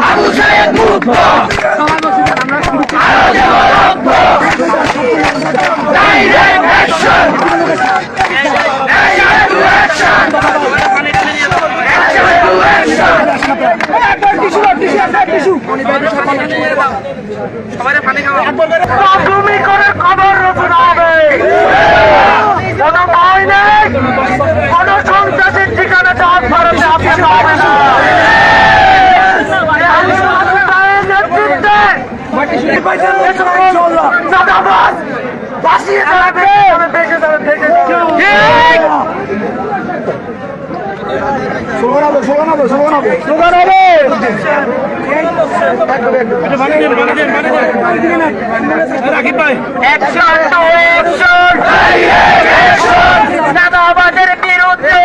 Abu Sayyid Mutlu! তুমি করে খবর রচনা হবে। কোনো ঠিকানা চাপ ভারতে আপনাকে হবে না। নেতৃত্বে অ্যাকশন টু অ্যাকশন চাঁদাবাজের বিরুদ্ধে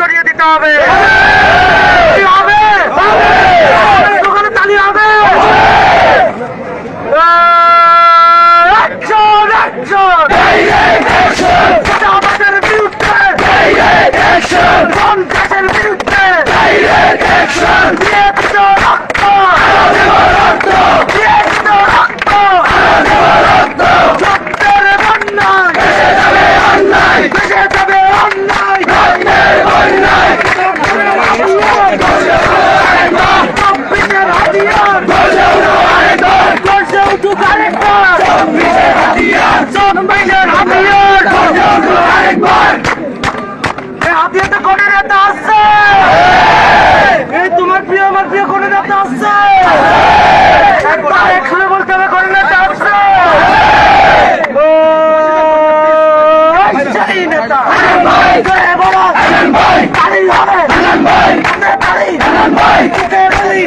জড়িয়ে দিতে হবে। হবে। নেতা আসছে এই তোমার প্রিয় আমার প্রিয় কোন নেতা আসছে একবার বলতে হবে কোন নেতা আসছে নেতা ভাই ভাই ভাই ভাই ভাই ভাই ভাই ভাই ভাই ভাই ভাই ভাই ভাই তালি